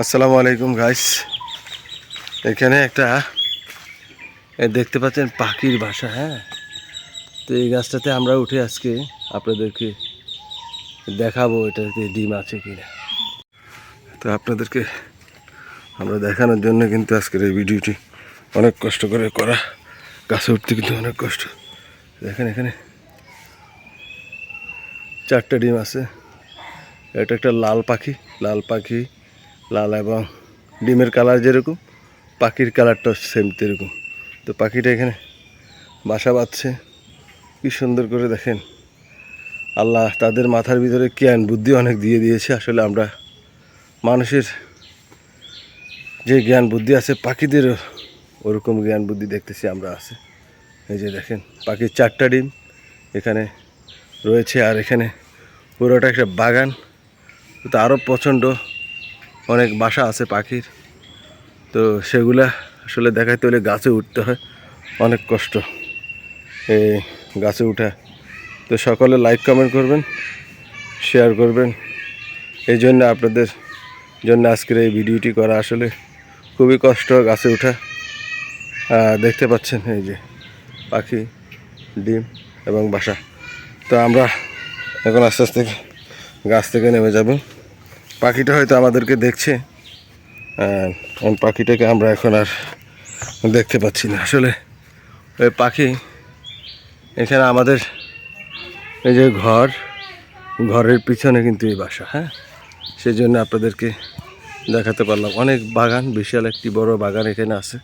আসসালামু আলাইকুম গাইস এখানে একটা দেখতে পাচ্ছেন পাখির বাসা হ্যাঁ? তো এই গাছটাতে আমরা উঠে আজকে আপনাদেরকে দেখাবো এটাতে ডিম আছে কিনা। তো আপনাদেরকে আমরা দেখানোর জন্য কিন্তু আজকের এই ভিডিওটি অনেক কষ্ট করে করা। গাছে উঠতে কিন্তু অনেক কষ্ট। দেখেন এখানে চারটে ডিম আছে। এটা একটা লাল পাখি লাল পাখি লাল এবং ডিমের কালার যেরকম, পাখির কালারটা সেম তেরকম। তো পাখিটা এখানে বাসা বাঁধছে। কি সুন্দর করে দেখেন। আল্লাহ তাদের মাথার ভিতরে জ্ঞান, বুদ্ধি অনেক দিয়ে দিয়েছে। আসলে আমরা মানুষের যে জ্ঞান, বুদ্ধি আছে, পাখিদেরও ওরকম জ্ঞান, বুদ্ধি দেখতেছি আমরা আছে। এই যে দেখেন, পাখির চারটা ডিম এখানে রয়েছে। আর এখানে পুরোটা একটা বাগান। তো আরও প্রচণ্ড অনেক বাসা আছে পাখির। তো সেগুলা আসলে দেখাইতে হলে গাছে উঠতে হয়। অনেক কষ্ট এই গাছে উঠা। তো সকলে লাইক কমেন্ট করবেন শেয়ার করবেন। এই জন্য আপনাদের জন্য আজকের এই ভিডিওটি করা আসলে খুবই কষ্ট গাছে আহ, দেখতে পাচ্ছেন এই যে পাখি ডিম এবং বাসা। তো আমরা এখন আস্তে আস্তে গাছ থেকে নেমে যাব। পাখিটা হয়তো আমাদেরকে দেখছে। ওই পাখিটাকে আমরা এখন আর দেখতে পাচ্ছি না। আসলে ওই পাখি এখানে আমাদের এই যে ঘর, ঘরের পিছনে কিন্তু এই বাসা হ্যাঁ? সেই জন্য আপনাদেরকে দেখাতে পারলাম। অনেক বাগান, বিশাল একটি বড় বাগান এখানে আছে।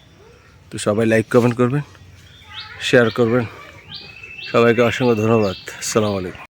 তো সবাই লাইক কমেন্ট করবেন শেয়ার করবেন। সবাইকে অসংখ্য ধন্যবাদ। আসসালামু আলাইকুম।